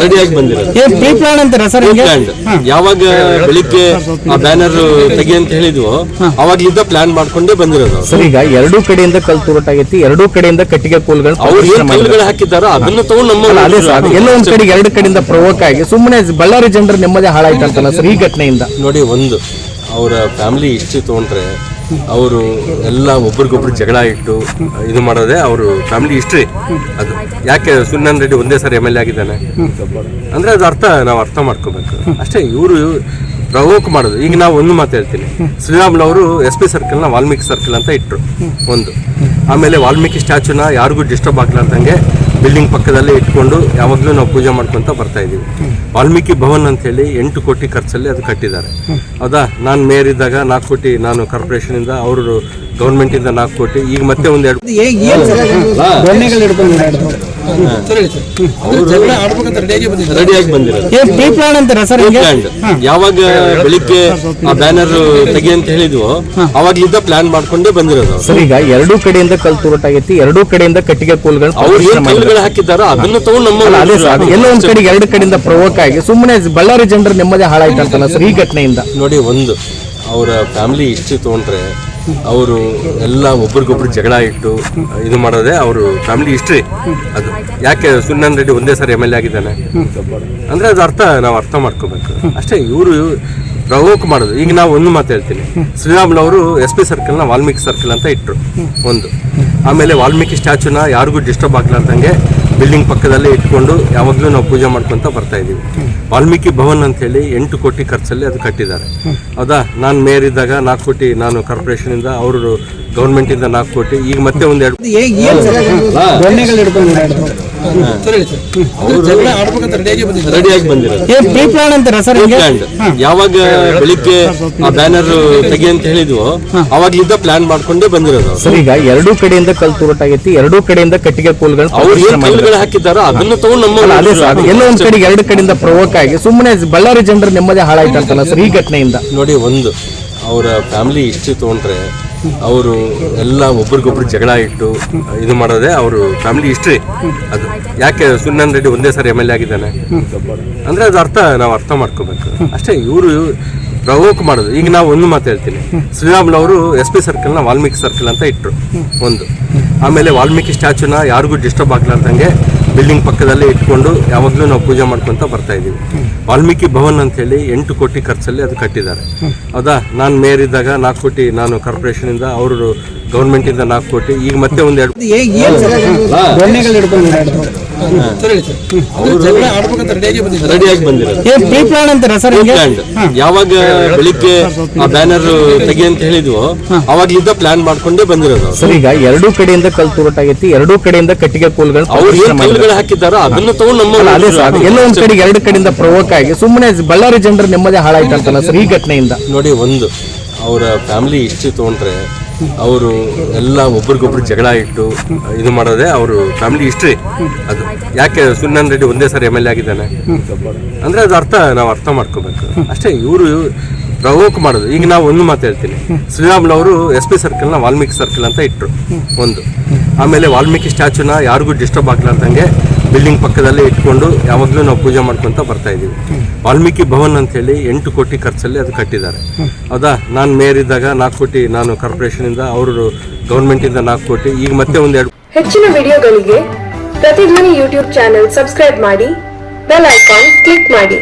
ರೆಡಿಯಾಗಿ ಬಂದಿರೋದು. ಸರ್ ಯಾವಾಗ ಬೆಳಿಗ್ಗೆ ಆ ಬ್ಯಾನರ್ ತೆಗಿ ಅಂತ ಹೇಳಿದ್ವು ಅವಾಗ್ಲಿದ್ದ ಪ್ಲಾನ್ ಮಾಡ್ಕೊಂಡೇ ಬಂದಿರೋದು ಸರ್ ಈಗ ಎರಡೂ ಕಡೆಯಿಂದ ಕಲ್ ತೂರಾಟಾಗೈತಿ ಎರಡೂ ಕಡೆಯಿಂದ ಕಟ್ಟಿಗೆ ಕೋಲ್ಗಳು ಅವ್ರು ಏನ್ ಕಲ್ಲುಗಳು ಹಾಕಿದಾರೋ ಅದನ್ನ ತಗೊಂಡು ನಮ್ಮ ಅದೇ ಸರ್ ಎಲ್ಲ ಒಂದ್ ಕಡೆ ಎರಡು ಕಡೆಯಿಂದ ಪ್ರವೋಕ್ ಆಗಿ ಸುಮ್ಮನೆ ಬಳ್ಳಾರಿ ಜನರ ನೆಮ್ಮದಿ ಹಾಳಾಯ್ತಂತಲ್ಲ ಸರ್ ಈ ಘಟನೆಯಿಂದ. ನೋಡಿ ಒಂದು ಅವರ ಫ್ಯಾಮಿಲಿ ಇಷ್ಟು ತಗೊಂಡ್ರೆ ಅವರು ಎಲ್ಲ ಒಬ್ರಿಗೊಬ್ರು ಜಗಳ ಇಟ್ಟು ಇದು ಮಾಡೋದೇ ಅವರು ಫ್ಯಾಮಿಲಿ ಹಿಸ್ಟ್ರಿ ಅದು ಯಾಕೆ ಸುನನ್ ರೆಡ್ಡಿ ಒಂದೇ ಸಾರಿ ಎಂ ಎಲ್ ಎ ಆಗಿದ್ದಾನೆ? ಅಂದ್ರೆ ಅದು ಅರ್ಥ, ನಾವು ಅರ್ಥ ಮಾಡ್ಕೋಬೇಕು. ಅಷ್ಟೇ, ಇವರು ಪ್ರವೋಕ್ ಮಾಡೋದು. ಈಗ ನಾವು ಒಂದು ಮಾತು ಹೇಳ್ತೀನಿ. ಶ್ರೀರಾಮುಲು ಅವರು ಎಸ್ ಪಿ ಸರ್ಕಲ್ನ ವಾಲ್ಮೀಕಿ ಸರ್ಕಲ್ ಅಂತ ಇಟ್ಟರು ಒಂದು. ಆಮೇಲೆ ವಾಲ್ಮೀಕಿ ಸ್ಟ್ಯಾಚುನ ಯಾರಿಗೂ ಡಿಸ್ಟರ್ಬ್ ಆಗ್ಲಾರ್ದಂಗೆ ಬಿಲ್ಡಿಂಗ್ ಪಕ್ಕದಲ್ಲೇ ಇಟ್ಕೊಂಡು ಯಾವಾಗಲೂ ನಾವು ಪೂಜೆ ಮಾಡ್ಕೊಂತ ಬರ್ತಾ ಇದ್ದೀವಿ. ವಾಲ್ಮೀಕಿ ಭವನ್ ಅಂತ ಹೇಳಿ ಎಂಟು ಕೋಟಿ ಖರ್ಚಲ್ಲಿ ಅದು ಕಟ್ಟಿದ್ದಾರೆ. ಹೌದಾ ನಾನು ಮೇಯರ್ ಇದ್ದಾಗ ನಾಲ್ಕು ಕೋಟಿ ನಾನು ಕಾರ್ಪೊರೇಷನಿಂದ ಅವರು ಗೌರ್ಮೆಂಟ್ ಇಂದ ನಾಲ್ಕು ಕೋಟಿ ಈಗ ಮತ್ತೆ ಒಂದ್ ಎರಡು ಯಾವಾಗ ಬೆಳಿಗ್ಗೆ ಆ ಬ್ಯಾನರ್ ತೆಗಿ ಅಂತ ಹೇಳಿದ್ವು ಅವಾಗ್ಲಿದ್ದ ಪ್ಲಾನ್ ಮಾಡ್ಕೊಂಡೇ ಬಂದಿರೋದು ಸರ್ ಈಗ ಎರಡೂ ಕಡೆಯಿಂದ ಕಲ್ ತೋರಟಾಗೈತಿ ಎರಡೂ ಕಡೆಯಿಂದ ಕಟ್ಟಿಗೆ ಕೋಲ್ಗಳು ಅವ್ರು ಹಾಕಿದಾರೋ ಅದನ್ನ ತಗೊಂಡು ನಮ್ಮ ಅದೇ ಸರ್ ಎಲ್ಲ ಒಂದ್ ಕಡೆಗೆ ಎರಡು ಕಡೆಯಿಂದ ಪ್ರವೋಕ್ ಆಗಿ ಸುಮ್ಮನೆ ಬಳ್ಳಾರಿ ಜನರ ನೆಮ್ಮದಿ ಹಾಳಾಯ್ತಂತಲ್ಲ ಸರ್ ಈ ಘಟನೆಯಿಂದ. ನೋಡಿ ಒಂದು ಅವರ ಫ್ಯಾಮಿಲಿ ಇಷ್ಟು ತಗೊಂಡ್ರೆ ಅವರು ಎಲ್ಲ ಒಬ್ರಿಗೊಬ್ರು ಜಗಳ ಇಟ್ಟು ಇದು ಮಾಡೋದೇ ಅವರು ಫ್ಯಾಮಿಲಿ ಹಿಸ್ಟ್ರಿ ಅದು ಯಾಕೆ ಸುನ್ನಾನ್ ರೆಡ್ಡಿ ಒಂದೇ ಸಾರಿ ಎಂ ಎಲ್ ಎ ಆಗಿದ್ದಾನೆ? ಅಂದ್ರೆ ಅದು ಅರ್ಥ, ನಾವು ಅರ್ಥ ಮಾಡ್ಕೋಬೇಕು. ಅಷ್ಟೇ ಇವರು ಪ್ರವೋಕ್ ಮಾಡೋದು. ಈಗ ನಾವು ಒಂದು ಮಾತು ಹೇಳ್ತೀನಿ. ಶ್ರೀರಾಮ್ಲು ಅವರು ಎಸ್ ಪಿ ಸರ್ಕಲ್ನ ವಾಲ್ಮೀಕಿ ಸರ್ಕಲ್ ಅಂತ ಇಟ್ಟರು ಒಂದು. ಆಮೇಲೆ ವಾಲ್ಮೀಕಿ ಸ್ಟ್ಯಾಚುನ ಯಾರಿಗೂ ಡಿಸ್ಟರ್ಬ್ ಆಗ್ಲಾರ್ದಂಗೆ ಬಿಲ್ಡಿಂಗ್ ಪಕ್ಕದಲ್ಲೇ ಇಟ್ಕೊಂಡು ಯಾವಾಗಲೂ ನಾವು ಪೂಜೆ ಮಾಡ್ಕೊಂತ ಬರ್ತಾ ಇದೀವಿ. ವಾಲ್ಮೀಕಿ ಭವನ್ ಅಂತ ಹೇಳಿ ಎಂಟು ಕೋಟಿ ಖರ್ಚಲ್ಲಿ ಅದು ಕಟ್ಟಿದ್ದಾರೆ. ಹೌದಾ? ನಾನು ಮೇಯರ್ ಇದ್ದಾಗ ನಾಲ್ಕು ಕೋಟಿ ನಾನು ಕಾರ್ಪೊರೇಷನ್ ಇಂದ ಅವರು ಗೌರ್ಮೆಂಟಿಂದ ನಾಲ್ಕು ಕೋಟಿ. ಈಗ ಮತ್ತೆ ಒಂದ್ ಎರಡು ದೊಣ್ಣೆಗಳು ಹಿಡ್ಕೊಂಡು ರೆಡಿಯಾಗಿ ಬಂದಿರೋದು. ಏ ಪ್ರೀ ಪ್ಲಾನ್ ಸರ್ ಹಿಂಗೆ? ಯಾವಾಗ ಬೆಳಿಗ್ಗೆ ಆ ಬ್ಯಾನರ್ ತೆಗಿ ಅಂತ ಹೇಳಿದ್ವು. ಅವಾಗ್ಲಿದ್ದ ಪ್ಲಾನ್ ಮಾಡ್ಕೊಂಡೇ ಬಂದಿರೋದು ಸರ್ ಈಗ ಎರಡೂ ಕಡೆಯಿಂದ ಕಲ್ ತೂರಾಟಾಗೈತಿ ಎರಡೂ ಕಡೆಯಿಂದ ಕಟ್ಟಿಗೆ ಕೋಲ್ಗಳು ಅವ್ರು ಏನ್ ಕಲ್ಲುಗಳು ಹಾಕಿದಾರೋ ಅದನ್ನ ತಗೊಂಡು ನಮ್ಮ ಅದೇ ಸರ್ ಎಲ್ಲ ಒಂದ್ ಕಡೆ ಎರಡು ಕಡೆಯಿಂದ ಪ್ರವೋಕ್ ಆಗಿ ಸುಮ್ಮನೆ ಬಳ್ಳಾರಿ ಜನರ ನೆಮ್ಮದಿ ಹಾಳಾಯ್ತಂತಲ್ಲ ಸರ್ ಈ ಘಟನೆಯಿಂದ. ನೋಡಿ ಒಂದು ಅವರ ಫ್ಯಾಮಿಲಿ ಹಿಸ್ಟ್ರಿ ತಗೊಂಡ್ರೆ ಅವರು ಎಲ್ಲ ಒಬ್ರಿಗೊಬ್ರು ಜಗಳ ಇಟ್ಟು ಇದು ಮಾಡೋದೇ ಅವರು ಫ್ಯಾಮಿಲಿ ಹಿಸ್ಟ್ರಿ ಅದು ಯಾಕೆ ಸುನನ್ ರೆಡ್ಡಿ ಒಂದೇ ಸಾರಿ ಎಂ ಎಲ್ ಎ ಆಗಿದ್ದಾನೆ? ಅಂದ್ರೆ ಅದು ಅರ್ಥ, ನಾವು ಅರ್ಥ ಮಾಡ್ಕೋಬೇಕು. ಅಷ್ಟೇ, ಇವರು ಪ್ರವೋಕ್ ಮಾಡೋದು. ಈಗ ನಾವು ಒಂದು ಮಾತು ಹೇಳ್ತೀನಿ. ಶ್ರೀರಾಮುಲವರು ಅವರು ಎಸ್ ಪಿ ಸರ್ಕಲ್ನ ವಾಲ್ಮೀಕಿ ಸರ್ಕಲ್ ಅಂತ ಇಟ್ಟರು ಒಂದು. ಆಮೇಲೆ ವಾಲ್ಮೀಕಿ ಸ್ಟ್ಯಾಚುನ ಯಾರಿಗೂ ಡಿಸ್ಟರ್ಬ್ ಆಗ್ಲಾರ್ದಂಗೆ ಬಿಲ್ಡಿಂಗ್ ಪಕ್ಕದಲ್ಲೇ ಇಟ್ಕೊಂಡು ಯಾವಾಗಲೂ ನಾವು ಪೂಜೆ ಮಾಡ್ಕೊಂತ ಬರ್ತಾ ಇದ್ದೀವಿ. ವಾಲ್ಮೀಕಿ ಭವನ್ ಅಂತ ಹೇಳಿ ಎಂಟು ಕೋಟಿ ಖರ್ಚಲ್ಲಿ ಅದು ಕಟ್ಟಿದ್ದಾರೆ. ಹೌದಾ? ನಾನು ಮೇಯರ್ ಇದ್ದಾಗ ನಾಲ್ಕು ಕೋಟಿ ನಾನು ಕಾರ್ಪೊರೇಷನ್ ಇಂದ ಅವರು ಗೌರ್ಮೆಂಟ್ ಇಂದ ನಾಲ್ಕು ಕೋಟಿ ಈಗ ಮತ್ತೆ ಒಂದು ಎರಡು ರೆಡಿಯಾಗಿ ಬಂದಿರೋದು ಸರ್. ಯಾವಾಗ ಬೆಳಿಗ್ಗೆ ಆ ಬ್ಯಾನರ್ ತೆಗಿ ಅಂತ ಹೇಳಿದ್ವು ಅವಾಗ್ಲಿದ್ದ ಪ್ಲಾನ್ ಮಾಡ್ಕೊಂಡೇ ಬಂದಿರೋದು ಸರ್ ಈಗ ಎರಡೂ ಕಡೆಯಿಂದ ಕಲ್ ತೂರಾಟಾಗೈತಿ ಎರಡೂ ಕಡೆಯಿಂದ ಕಟ್ಟಿಗೆ ಕೋಲ್ಗಳು ಅವ್ರು ಏನ್ ಕಲ್ಲುಗಳು ಹಾಕಿದಾರೋ ಅದನ್ನ ತಗೊಂಡು ನಮ್ಮ ಅದೇ ಸರ್ ಎಲ್ಲ ಒಂದ್ ಕಡೆ ಎರಡು ಕಡೆಯಿಂದ ಪ್ರವೋಕ್ ಆಗಿ ಸುಮ್ಮನೆ ಬಳ್ಳಾರಿ ಜನರ ನೆಮ್ಮದಿ ಹಾಳಾಯ್ತಂತಲ್ಲ ಸರ್ ಈ ಘಟನೆಯಿಂದ. ನೋಡಿ ಒಂದು ಅವರ ಫ್ಯಾಮಿಲಿ ಇಷ್ಟು ತಗೊಂಡ್ರೆ ಅವರು ಎಲ್ಲ ಒಬ್ರಿಗೊಬ್ರು ಜಗಳ ಇಟ್ಟು, ಇದು ಮಾಡೋದೇ ಅವರು ಫ್ಯಾಮಿಲಿ ಹಿಸ್ಟ್ರಿ ಅದು ಯಾಕೆ ಸುನನ್ ರೆಡ್ಡಿ ಒಂದೇ ಸಾರಿ ಎಂ ಎಲ್ ಎ ಆಗಿದ್ದಾನೆ? ಅಂದ್ರೆ ಅದು ಅರ್ಥ, ನಾವು ಅರ್ಥ ಮಾಡ್ಕೋಬೇಕು. ಅಷ್ಟೇ, ಇವರು ಪ್ರವೋಕ್ ಮಾಡೋದು. ಈಗ ನಾವು ಒಂದು ಮಾತು ಹೇಳ್ತೀನಿ. ಶ್ರೀರಾಮುಲು ಅವರು ಎಸ್ ಪಿ ಸರ್ಕಲ್ನ ವಾಲ್ಮೀಕಿ ಸರ್ಕಲ್ ಅಂತ ಇಟ್ಟರು ಒಂದು. ಆಮೇಲೆ ವಾಲ್ಮೀಕಿ ಸ್ಟ್ಯಾಚುನ ಯಾರಿಗೂ ಡಿಸ್ಟರ್ಬ್ ಆಗ್ಲಾರ್ದಂಗೆ ಬಿಲ್ಡಿಂಗ್ ಪಕ್ಕದಲ್ಲೇ ಇಟ್ಕೊಂಡು ಯಾವಾಗಲೂ ನಾವು ಪೂಜೆ ಮಾಡ್ಕೊಂತ ಬರ್ತಾ ಇದ್ದೀವಿ. ವಾಲ್ಮೀಕಿ ಭವನ್ ಅಂತ ಹೇಳಿ ಎಂಟು ಕೋಟಿ ಖರ್ಚಲ್ಲಿ ಅದು ಕಟ್ಟಿದ್ದಾರೆ. ಹೌದಾ ನಾನು ಮೇಯರ್ ಇದ್ದಾಗ ನಾಲ್ಕು ಕೋಟಿ ನಾನು ಕಾರ್ಪೊರೇಷನ್ ಇಂದ, ಅವರು ಗೌರ್ಮೆಂಟ್ ಇಂದ ನಾಲ್ಕು ಕೋಟಿ, ಈಗ ಮತ್ತೆ ಒಂದೆರಡು ಹೆಚ್ಚಿನ ವಿಡಿಯೋಗಳಿಗೆ ಪ್ರತಿಧ್ವನಿ ಯೂಟ್ಯೂಬ್ ಚಾನೆಲ್ ಸಬ್ಸ್ಕ್ರೈಬ್ ಮಾಡಿ, ಬೆಲ್ ಐಕಾನ್ ಕ್ಲಿಕ್ ಮಾಡಿ.